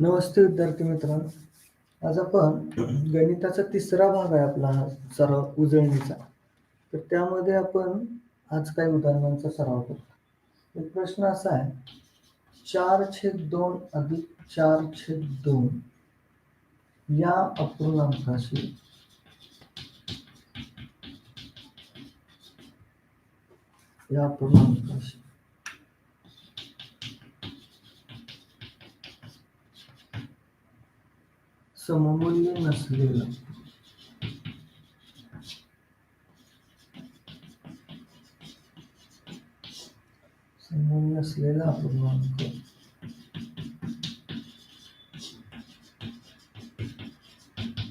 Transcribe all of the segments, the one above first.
नमस्ते विद्यार्थी मित्रांनो. आज आपण गणिताचा तिसरा भाग आहे आपला हा सराव उजळणीचा. तर त्यामध्ये आपण आज काही उदाहरणांचा सराव करतो एक प्रश्न असा आहे चार छेद दोन अधिक चार छेद दोन या अपूर्णांकाशी या अपूर्णांकाशी सममूल्य नसलेला सममूल्य नसलेला अपूर्णांक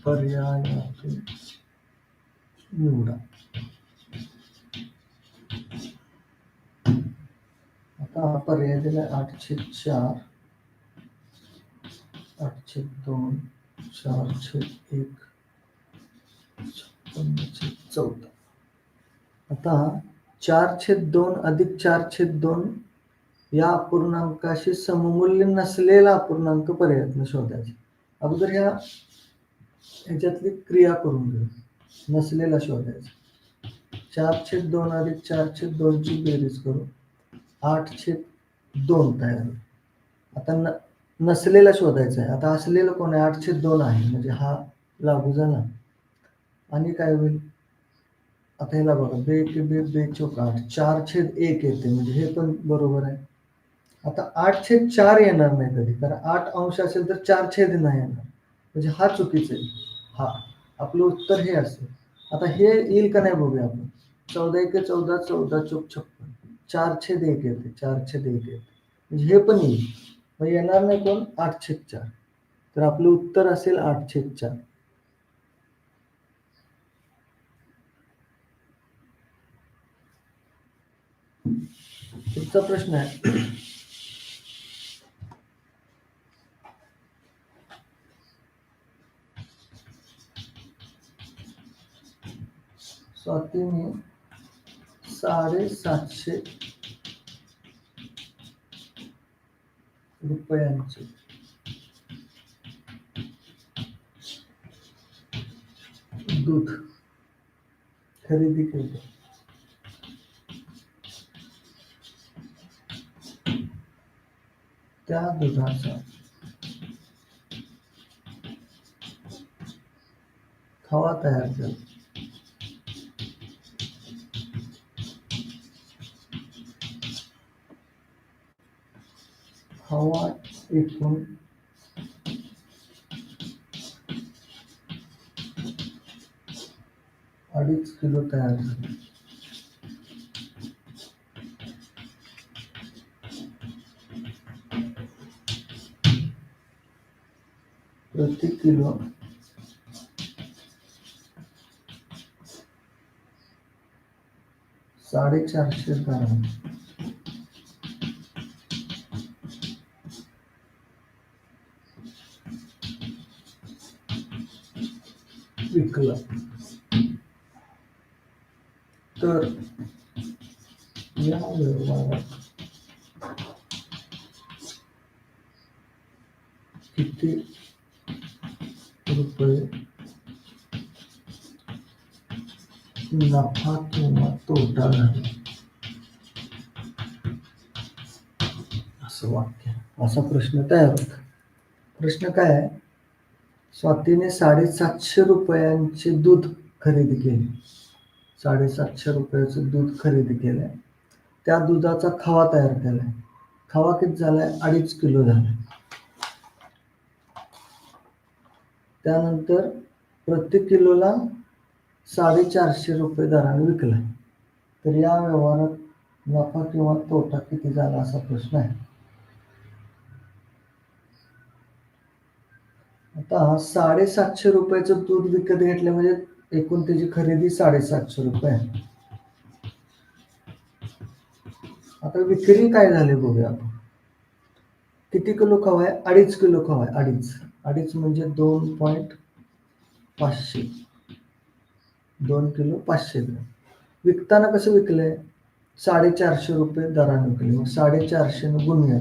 पर्यायातून निवडा आता हा पर्याय दिला आठशे चार आठशे दोन चारशे एक छप्पन्नशे चौदा. आता चारशे दोन अधिक चारशे दोन या अपूर्णांकाशी सममूल्य नसलेला अपूर्णांक पर्यायातनं शोधायचा. अगोदर ह्या ह्याच्यातली क्रिया करून घेऊ. नसलेला शोधायचा. चारशे दोन अधिक चारशे दोनची बेरीज करू. आठशे दोन तयार होईल. आता न नसलेला शोधायचा आहे. आता असलेलं कोण आहे? आठशे दोन आहे. म्हणजे हा लागू झाला. आणि काय होईल? आता ह्याला बघा. बे के बे बे चौक आठ. चार छेद एक येते. म्हणजे हे पण बरोबर आहे. आता आठ छेद चार येणार नाही कधी. कारण आठ अंश असेल तर चार छेद नाही येणार. म्हणजे हा चुकीचं आहे. हा. आपलं उत्तर हे असेल. आता हे येईल का नाही बघूया आपण. चौदा एक चौदा. चौदा चौक छप्पन. चार छेद एक येते. चार छेद एक येते. म्हणजे हे पण येईल. मग येणार नाही कोण? आठ छेद चार. तर आपलं उत्तर असेल आठ छेद चार. पुढचा प्रश्न आहे. स्वातीने साडेसातशे रुपयांचे दूध। खरेदी केले त्या दुधाचा खवा तयार केला हवा एकूण अडीच किलो तयार झाले. प्रति किलो साडेचारशे ग्राम तर, या व्यवहारात किती रुपये नफा किंवा तोटा झाला? असं वाक्य, असा प्रश्न तयार होता. प्रश्न काय आहे? स्वातीने साडेसातशे रुपयांचे दूध खरेदी केले. साडेसातशे रुपयाचं दूध खरेदी केलंय. त्या दुधाचा खवा तयार केलाय. खवा किती झालाय? अडीच किलो झालाय. त्यानंतर प्रत्येक किलोला साडेचारशे रुपये दराने विकलाय. तर या व्यवहारात नफा किंवा तोटा किती झाला असा प्रश्न आहे. आता साडेसातशे रुपयाचं दूध विकत घेतलं म्हणजे एकूण त्याची खरेदी साडेसातशे रुपये आहे. आता विक्री काय झाली बघूया आपण. किती किलो खवा आहे? अडीच किलो खवा आहे अडीच. अडीच म्हणजे दोन पॉईंट पाचशे. दोन किलो पाचशे ग्रॅम. विकताना कसं विकलंय? साडेचारशे रुपये दराने विकले मग साडेचारशे गुणूया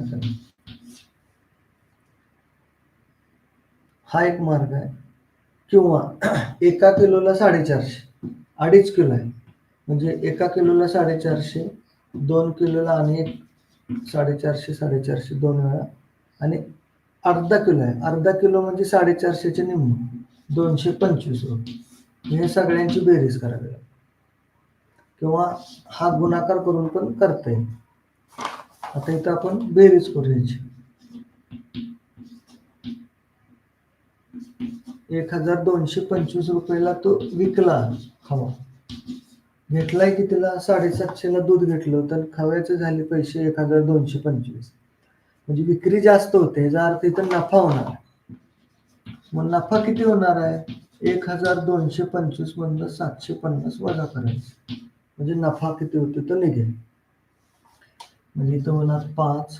हा एक मार्ग आहे. किंवा एका किलोला साडेचारशे अडीच किलो आहे. म्हणजे एका किलोला साडेचारशे दोन किलोला आणि एक साडेचारशे साडेचारशे दोन वेळा आणि अर्धा किलो आहे. अर्धा किलो म्हणजे साडेचारशेचे निम्म दोनशे पंचवीस रुपये हे सगळ्यांची बेरीज करावी लागेल किंवा हा गुणाकार करून पण करता येईल. आता इथं आपण बेरीज करू याची एक हजार दोनशे पंचवीस रुपयाला तो विकला. खवा. घेतलाय की तिला साडेसातशेला दूध घेतलं तर खव्याचे झाले पैसे एक हजार दोनशे पंचवीस. म्हणजे विक्री जास्त होते याचा अर्थ इथं नफा होणार आहे. मग नफा किती होणार आहे? एक हजार दोनशे पंचवीस मधनं सातशे पन्नास वजा करायचं म्हणजे नफा किती होतो तो निघेल. म्हणजे इथं होणार पाच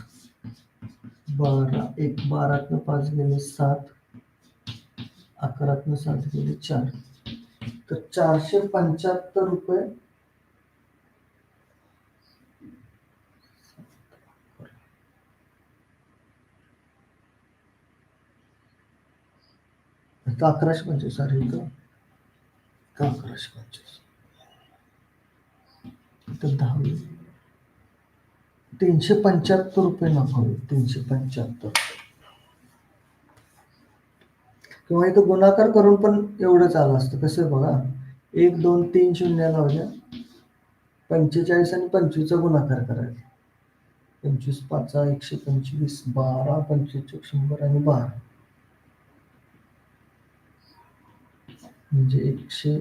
बारा एक बारातनं पाच गेले सात. अकरातनं सात गेले चार. तर चारशे पंच्याहत्तर रुपये. अकराशे पंचवीस अरे इथं. अकराशे पंचवीस? इथं दहावी तीनशे पंच्याहत्तर रुपये नफा होईल. तीनशे पंच्याहत्तर. किंवा इथं गुणाकार करून पण एवढंच आलं असतं. कसं बघा एक दोन तीन शून्य लावल्या पंचेचाळीस आणि पंचवीसचा गुणाकार करायचा. पंचवीस पाचा एकशे पंचवीस बारा पंचवीस शंभर आणि बारा. म्हणजे एकशे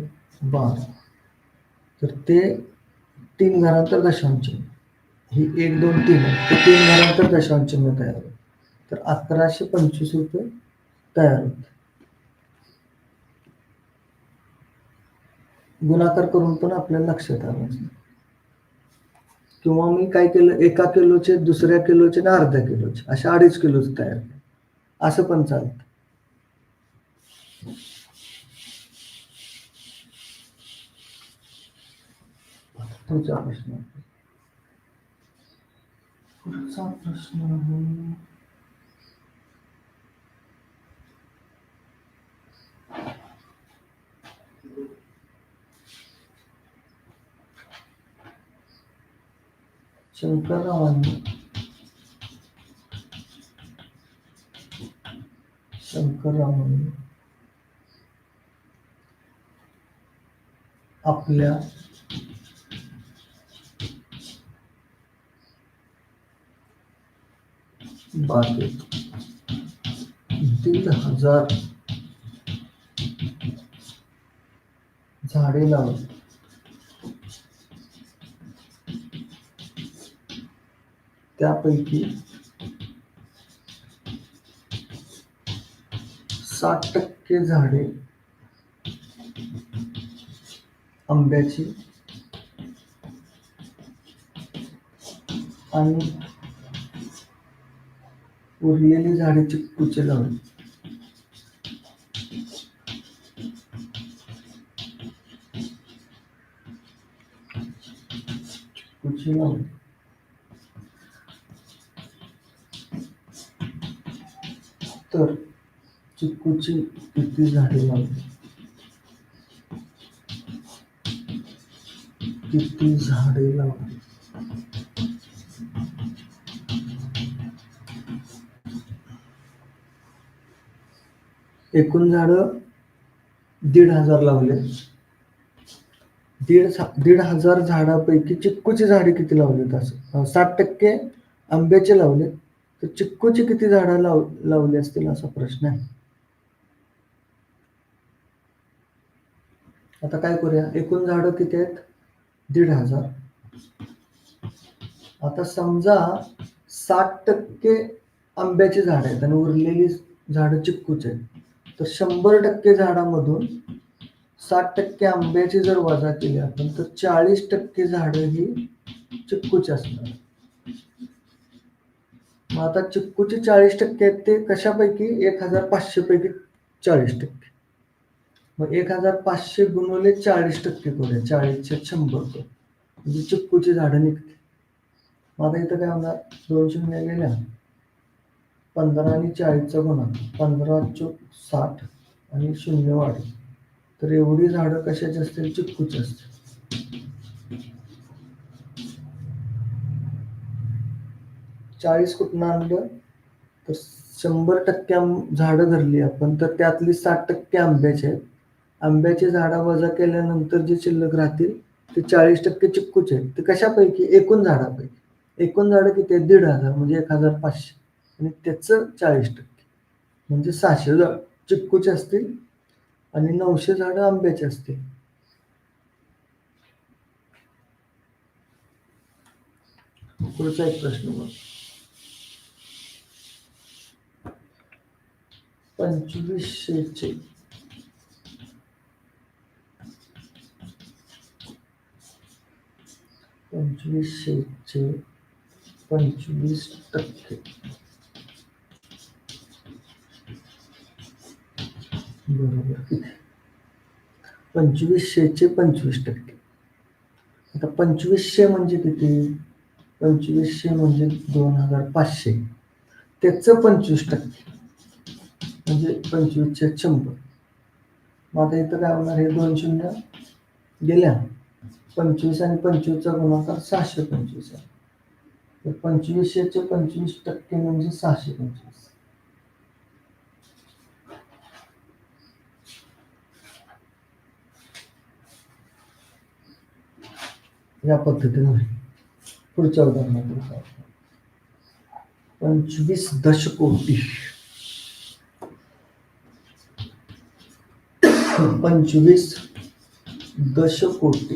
बारा. तर ते तीन घरांतर दशांश ही एक दोन तीन ते तीन घरांतर दशांश तयार होते तर अकराशे पंचवीस रुपये तयार होते गुणाकार करून पण आपल्याला लक्षात आलं किंवा मी काय केलं एका किलोचे दुसऱ्या किलोचे आणि अर्ध्या किलोचे अशा अडीच किलोचे तयार असं पण चालतं. पुढचा प्रश्न पुढचा प्रश्न आहे शंकररावांनी शंकररावांनी आपल्या बागेत दीड हजार झाडे लावली त्यापैकी साठ टक्के झाडे आंब्याची आणि उरलेली झाडे चिक्कूचे लावली चिक्कूची लावली तर चिक्कूची किती झाडे लावली किती झाडे लावली. एकूण झाडं दीड हजार लावले. दीड दीड हजार झाडापैकी चिक्कूची झाडे किती लावलेत असं? साठ टक्के आंब्याचे लावले तर चिक्कूची किती झाडं लाव लावली असतील असा प्रश्न आहे. आता काय करूया? एकूण झाडं किती आहेत? दीड हजार. आता समजा साठ टक्के आंब्याची झाड आहेत आणि उरलेली झाडं चिक्कूची आहेत. तर शंभर टक्के झाडामधून साठ टक्के आंब्याची जर वजा केली आपण तर चाळीस टक्के झाडं ही चिक्कूची असणार मग आता चिक्कूचे चाळीस टक्के आहेत ते कशापैकी? एक हजार पाचशे पैकी चाळीस टक्के. मग एक हजार पाचशे गुणवले चाळीस टक्के करूया चाळीसचे शंभर करू म्हणजे चिक्कूची झाडं निघते मग आता इथं काय होणार? दोन शून्य गेल्या. पंधरा आणि चाळीसचा गुणाकार पंधरा चौक साठ आणि शून्य वाढ तर एवढी झाडं कशाची असतील? चिक्कूची असतील. चाळीस कुठनं आणलं तर शंभर टक्के झाडं धरली आपण. तर त्यातली साठ टक्के आंब्याचे आहेत. आंब्याची झाडं वजा केल्यानंतर जे शिल्लक राहतील ते चाळीस टक्के चिक्कूचे आहेत. ते कशापैकी? एकूण झाडापैकी. एकूण झाडं किती आहेत? दीड हजार म्हणजे एक हजार पाचशे. आणि त्याचं चाळीस टक्के. म्हणजे सहाशे झाड चिक्कूचे असतील आणि नऊशे झाडं आंब्याचे असतील. पुढचा एक प्रश्न मग पंचवीसशेचे. पंचवीसशेचे पंचवीस टक्के. बरोबर किती? पंचवीसशेचे पंचवीस टक्के. आता पंचवीसशे म्हणजे किती? पंचवीसशे म्हणजे दोन हजार पाचशे. त्याचं पंचवीस टक्के. म्हणजे पंचवीसशे शंभर. मग आता इथं काय होणार हे दोन शून्य गेल्या पंचवीस आणि पंचवीसचा गुणाकार सहाशे पंचवीस आहे. तर पंचवीसशेचे पंचवीस टक्के म्हणजे सहाशे पंचवीस. या पद्धतीने पुढच्या उदाहरणात पंचवीस दशकोटी. पंचवीस दशकोटी.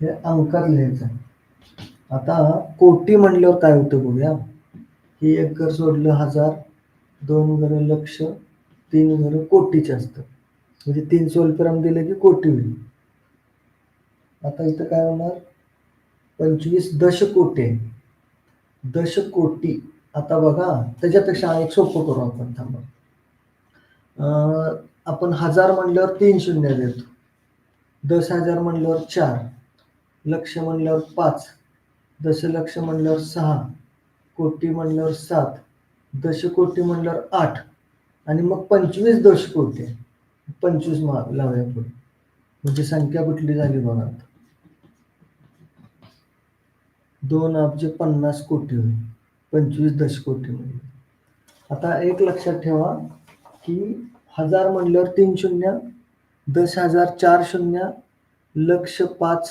हे अंकार लिहायचं आहे. आता कोटी म्हणल्यावर काय होतं बघूया. ही एक घर सोडलं हजार दोन घर लक्ष तीन घर कोटीचे असतं म्हणजे तीन सोलपर्यंत दिलं की कोटी होईल. आता इथं काय होणार? पंचवीस दशकोटी आहे. दशकोटी. आता बघा त्याच्यापेक्षा एक सोपं करू आपण थांबा. आपण हजार म्हणल्यावर तीन शून्य देतो. दस हजार म्हणल्यावर चार. लक्ष म्हणल्यावर पाच. दशलक्ष म्हणल्यावर सहा. कोटी म्हणल्यावर सात. दशकोटी म्हणल्यावर आठ. आणि मग पंचवीस दशकोटी आहे. पंचवीस माग लावूया पुढे. म्हणजे संख्या कुठली झाली बघा आता. दोन अब्ज पन्नास कोटी होईल. पंचवीस दशकोटी म्हणजे आता एक लक्षात ठेवा की हजार म्हणल्यावर तीन शून्य दश हजार चार शून्य लक्ष पाच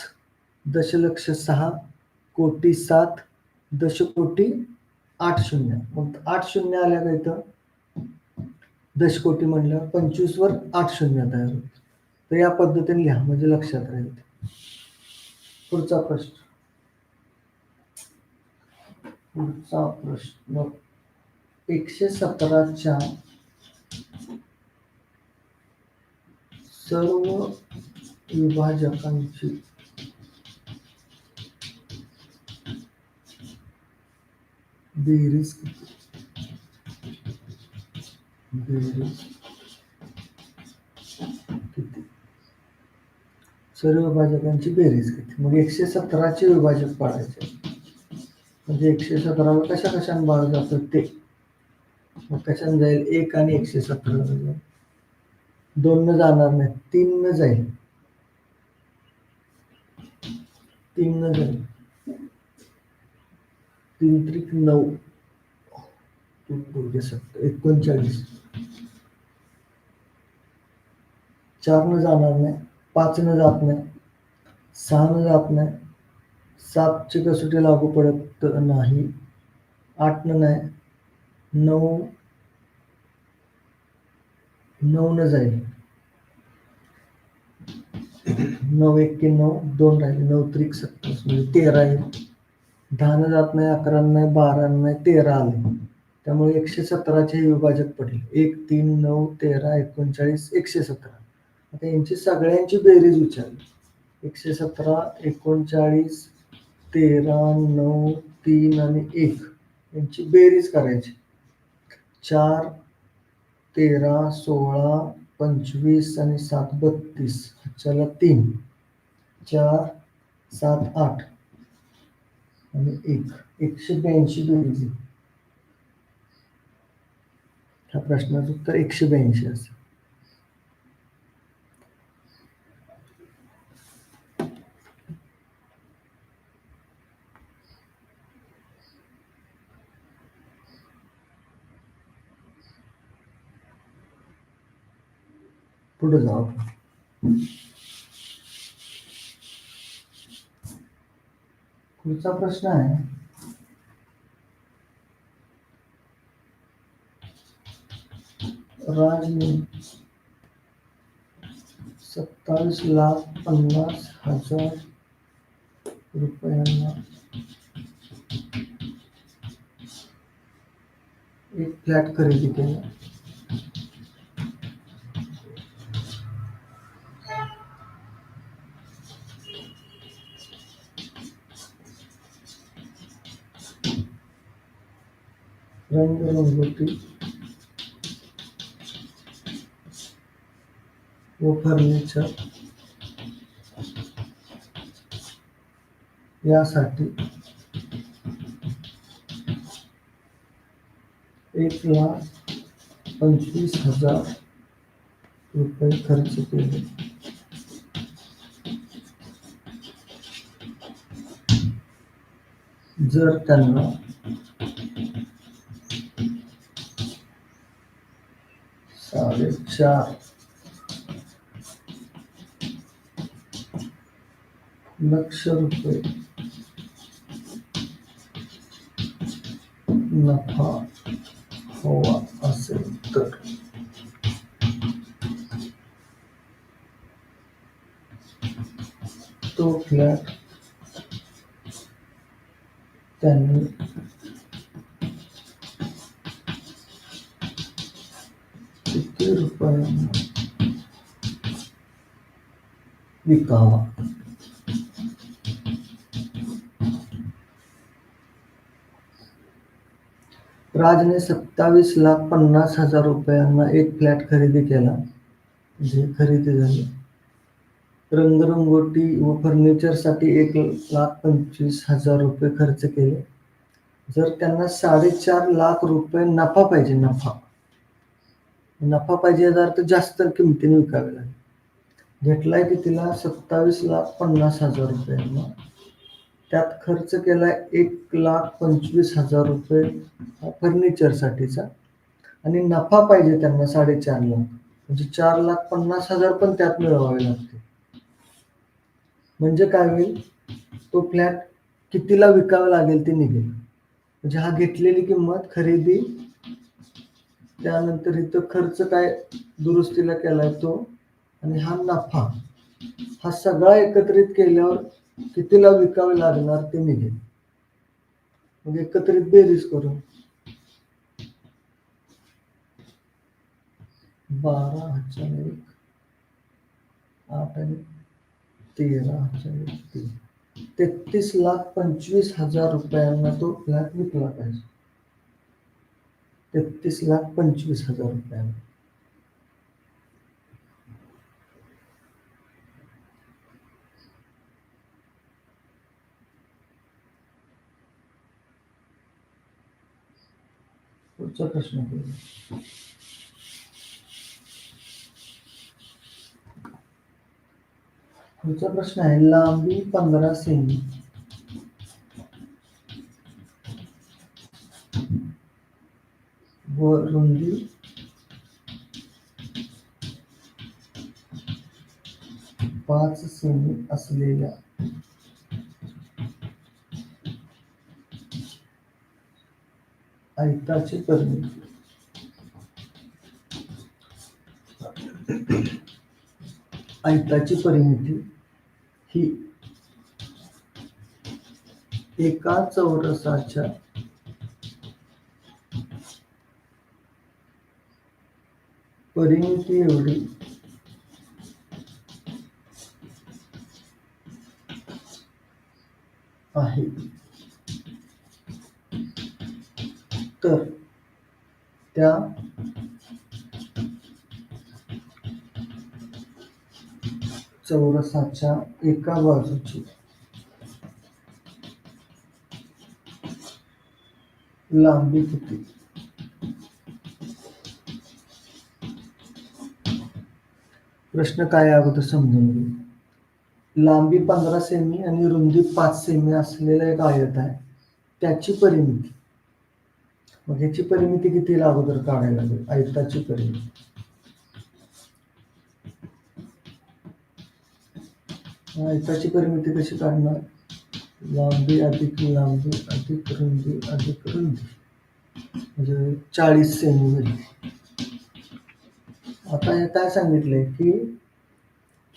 दशलक्ष सहा कोटी सात दशकोटी आठ शून्य. मग आठ शून्य आल्या का इथं? दशकोटी म्हणल्यावर पंचवीसवर आठ शून्य तयार होते. तर या पद्धतीने लिहा म्हणजे लक्षात राहील. पुढचा प्रश्न. पुढचा प्रश्न. एकशे सतराच्या सर्व विभाजकांची. बेरीज किती? बेरीज किती? सर्व विभाजकांची बेरीज किती? मग एकशे सतराचे विभाजक पाडायचे. म्हणजे एकशे सतराला कशा कशाने बाळ जातात ते? मग कशाने जाईल? एक आणि एकशे सतरा. जाईल दोन न जाणार नाही तीन न जाईल. तीन न जाईल. तीन त्रिक नऊ. एकोणचाळीस. चार न जाणार नाही पाच न जात नाही सहा न जात नाही सातची कसोटी लागू पडत नाही आठ न नाही नऊ नऊ न जाईल. नऊ एक की नऊ दोन राहिले नऊ त्रिक सत्तावीस म्हणजे तेरा येईल दहा जात नाही अकरा नाही बारा नाही तेरा आले. त्यामुळे एकशे सतराचे हे विभाजक पडेल. एक तीन नऊ तेरा एकोणचाळीस एकशे सतरा. आता यांची सगळ्यांची बेरीज विचारली एकशे सतरा एकोणचाळीस तेरा नऊ तीन आणि एक. यांची बेरीज करायची. चार तेरा सोळा पंचवीस आणि सात बत्तीस. ह्याच्याला तीन चार सात आठ. आणि एक एकशे ब्याऐंशी बेरीज ह्या प्रश्नाचं उत्तर एकशे ब्याऐंशी असेल. पुढे जाऊ आपण. पुढचा प्रश्न आहे राजने सत्तावीस लाख पन्नास हज़ार रुपयांना एक फ्लॅट खरेदी केला रंगरंगोटी व फर्निचर यासाठी एक लाख पंचवीस हजार रुपये खर्च केले. जर त्यांना साडेचार लक्ष रुपये. नफा हवा असेल तर. तो फ्लॅट त्यांनी विकावा. राजने सत्तावीस लाख पन्नास हजार रुपयांना एक फ्लॅट खरेदी केला. जे खरेदी झाले. रंगरंगोटी व फर्निचरसाठी एक लाख पंचवीस हजार रुपये खर्च केले. जर त्यांना साडेचार लाख रुपये नफा पाहिजे नफा. नफा पाहिजे याचा अर्थ जास्त किमतीने विकावे लागेल. घेतलाय की तिला सत्तावीस लाख पन्नास हजार रुपयांना त्यात खर्च केला एक लाख पंचवीस हजार रुपये फर्निचरसाठीचा आणि नफा पाहिजे त्यांना साडेचार लाख. म्हणजे चार लाख पन्नास हजार पण त्यात मिळवावे लागते. म्हणजे काय होईल? तो फ्लॅट कितीला विकावा लागेल ते निघेल. म्हणजे हा घेतलेली किंमत खरेदी त्यानंतर इथं खर्च काय दुरुस्तीला केलाय तो? आणि हा नफा हा सगळा एकत्रित केल्यावर कितीला विकावे लागणार ते निघेल मग एकत्रित बेरीज करू. बारा हजार एक आठ आणि तेरा हजार एक तीन. तेहतीस लाख पंचवीस हजार रुपयांना तो फ्लॅट विकला पाहिजे. तेहतीस लाख पंचवीस हजार रुपयांना. पुढचा प्रश्न करू पुढचा प्रश्न आहे लांबी पंधरा सेमी व रुंदी। पाच सेमी असलेल्या आयताची परिमिती आयताची परिमिती ही एका चौरसाच्या परिमिती एवढी आहे तर त्या चौरसाच्या एका बाजूची. लांबी किती? प्रश्न काय अगोदर समजून घेऊ लांबी पंधरा सेमी आणि रुंदी पाच सेमी असलेला एक आयत आहे. त्याची परिमिती. मग ह्याची परिमिती किती अगोदर काढायला लागेल? आयताची परिमिती. आयताची परिमिती कशी काढणार? लांबी अधिक लांबी अधिक रुंदी अधिक रुंदी. म्हणजे चाळीस सेमी होईल. आता हे काय सांगितलंय की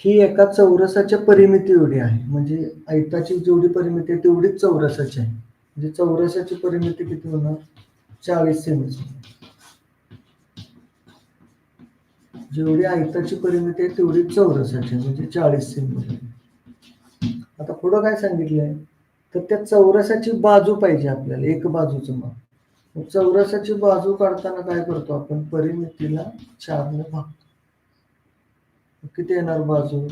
ही एका चौरसाच्या परिमिती एवढी आहे. म्हणजे आयताची जेवढी परिमिती आहे तेवढीच चौरसाची आहे. म्हणजे चौरसाची परिमिती किती होणार? चाळीस सेमी जेवढी आयताची परिमिती आहे तेवढी चौरसाची म्हणजे चाळीस सेमी आता पुढं काय सांगितलंय? तर त्या चौरसाची बाजू पाहिजे आपल्याला एक बाजूचं माप मग चौरसाची बाजू काढताना काय करतो आपण? परिमितीला चारने भागतो. किती येणार बाजू?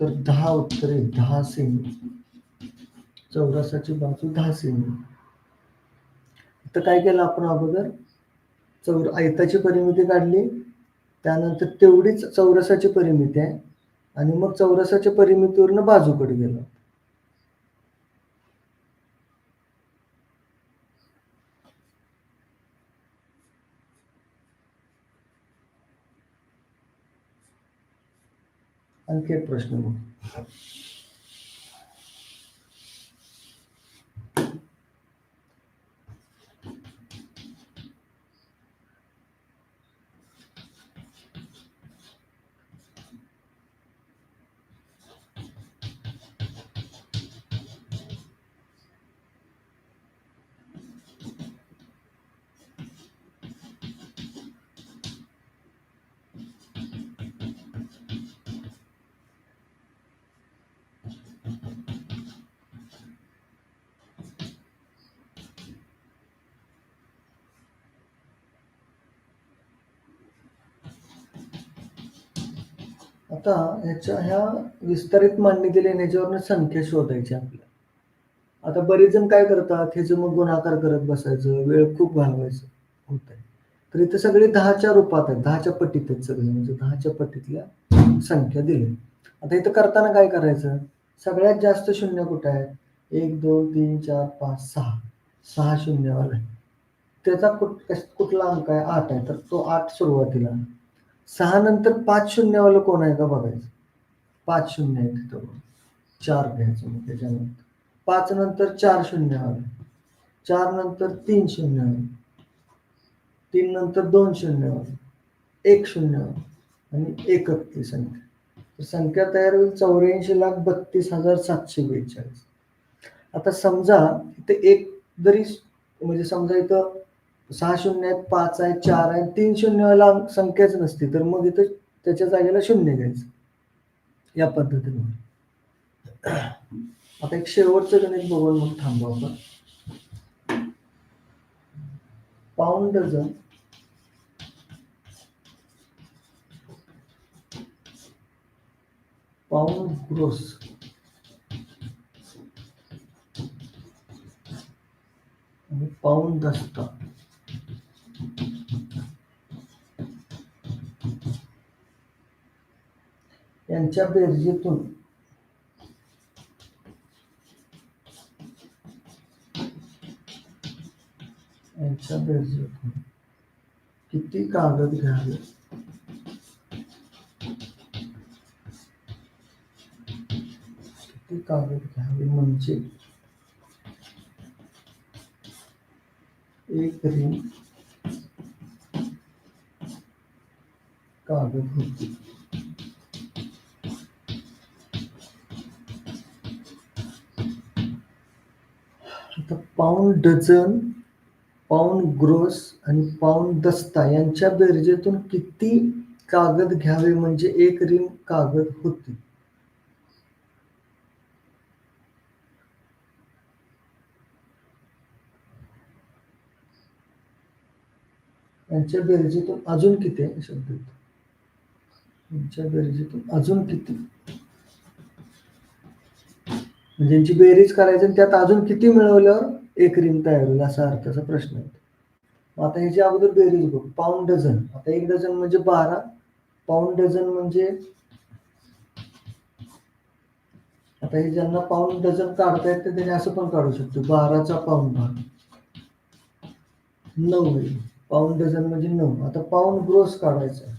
तर दहा उत्तरे दहा सेमी चौरसाची बाजू दहा सेमी तर काय केलं आपण अगोदर? चौर आयताची परिमिती काढली. त्यानंतर तेवढीच चौरसाची परिमिती आहे. आणि मग चौरसाच्या परिमितीवरनं बाजूकडे गेलो. आणखी एक प्रश्न बघू. आता ह्याच्या ह्या विस्तारित मांडणी दिलेल्या याच्यावरनं संख्या शोधायची आपल्याला. आता बरेच जण काय करतात ह्याचं मग गुणाकार करत बसायचं वेळ खूप घालवायचं होत आहे तर इथे सगळे दहाच्या रूपात आहेत दहाच्या पटीत आहेत सगळे म्हणजे दहाच्या पटीतल्या संख्या दिली आता इथं करताना काय करायचं? सगळ्यात जास्त शून्य कुठं आहेत एक दोन तीन चार पाच सहा. सहा शून्यवाला आहे. त्याचा कुठ कुठला अंक आहे? आठ आहे. तर तो आठ सुरुवातीला आहे. सहा नंतर पाच शून्यवालं कोण आहे का बघायचं? पाच शून्य आहे तिथं चार घ्यायचं मग त्याच्यानंतर. पाच नंतर चार शून्यवालं. चार नंतर तीन शून्यवालं. तीन नंतर दोन शून्यवालं. एक शून्य आणि एकक ती संख्या तर संख्या तयार होईल चौऱ्याऐंशी लाख बत्तीस हजार सातशे बेचाळीस. आता समजा इथे एक जरी म्हणजे समजा इथं सहा शून्य आहेत पाच आहे चार आहे तीन शून्य संख्याच नसती तर मग इथं त्याच्या जागेला शून्य घ्यायचं. या पद्धतीने. आता एक शेवटचं गणित बघून मग थांबू आपण. पाऊंड डझन पाऊंड ग्रोस आणि पाऊंड दस्ता यांच्या बेरजेतून. यांच्या बेरजेतून. किती कागद घ्यावे? किती कागद घ्यावे म्हणजे? एक रिंग कागद होती. पाऊंड डझन पाऊंड ग्रोस आणि पाऊंड दस्ता यांच्या बेरजेतून किती कागद घ्यावे म्हणजे एक रिम कागद होती? यांच्या बेरजेतून अजून किती शब्द यांच्या बेरजेतून अजून किती? म्हणजे यांची बेरीज करायची त्यात अजून किती मिळवल्यावर एक रिंग तयार होईल असा अर्थाचा प्रश्न येतो आता ह्याची अगोदर बेरीज बघू पाऊंड डझन आता एक डझन म्हणजे बारा पाऊंड डझन म्हणजे आता हे ज्यांना पाऊंड डझन काढता येत त्याने असं पण काढू शकतो. बाराचा पाऊंड भाग. नऊ होईल पाऊंड डझन म्हणजे नऊ. आता पाऊंड ग्रोस काढायचा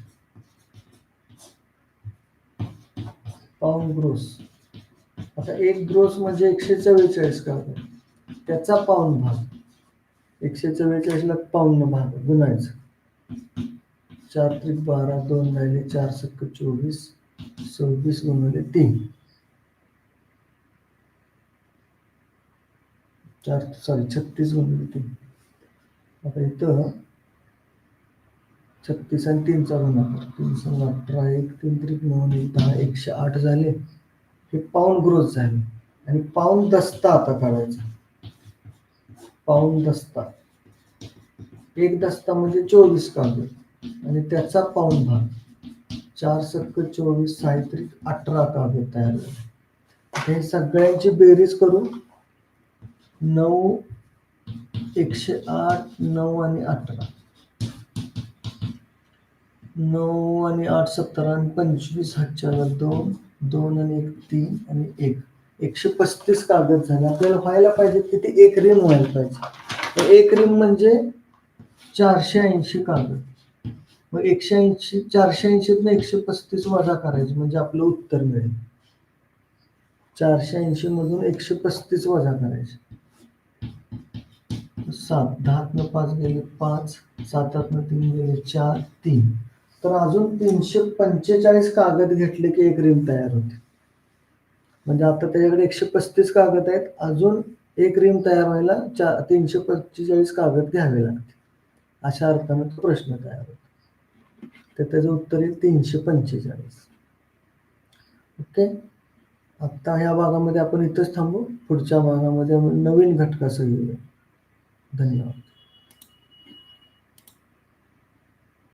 पाऊंड ग्रोस आता एक ग्रोस म्हणजे एकशे चव्वेचाळीस काढतो त्याचा पाऊन भाग. एकशे चव्वेचाळीसला पाऊन भाग गुणायचं. चार त्रिक बारा दोन राहिले चार सक्क चोवीस सव्वीस गुणिले तीन. चार सॉरी छत्तीस गुणिले तीन. आता इथं छत्तीस आणि तीनचा गुणाकार. तीन सहा अठरा एक तीन त्रिक नऊ एक दहा एकशे आठ झाले. हे पाऊन ग्रोथ झाले. आणि पाऊन दस्ता आता काढायचा. पाऊन दस्ता. एक दस्ता म्हणजे चोवीस कागद. आणि त्याचा पाऊन भाग. चार सक्क चोवीस साहित्रिक अठरा कागद तयार झाले. हे सगळ्यांची बेरीज करून नऊ एकशे आठ नऊ आणि अठरा. नऊ आणि आठ सत्तर आणि पंचवीस हातच्या दोन दोन आणि एक तीन आणि एक. एकशे पस्तीस कागद झाले. आपल्याला व्हायला पाहिजे की एक रिम व्हायला पाहिजे. तर एक रिम म्हणजे चारशे ऐंशी कागद. मग एकशे ऐंशी चारशे ऐंशीतनं एकशे पस्तीस वजा करायचे म्हणजे आपलं उत्तर मिळेल. चारशे ऐंशी मधून एकशे पस्तीस वजा करायचे. सात दहातनं पाच गेले पाच सातातनं तीन गेले चार तीन. तर अजून तीनशे पंचेचाळीस कागद घेतले की एक रिम तयार होते. म्हणजे आता त्याच्याकडे एकशे पस्तीस कागद आहेत. अजून एक रिम तयार व्हायला चार तीनशे पंचेचाळीस कागद घ्यावे लागते अशा अर्थानं तो प्रश्न तयार होतो. तर त्याचं उत्तर येईल तीनशे पंचेचाळीस. ओके? आत्ता ह्या भागामध्ये आपण इथंच थांबू. पुढच्या भागामध्ये नवीन घटकासह येऊया धन्यवाद.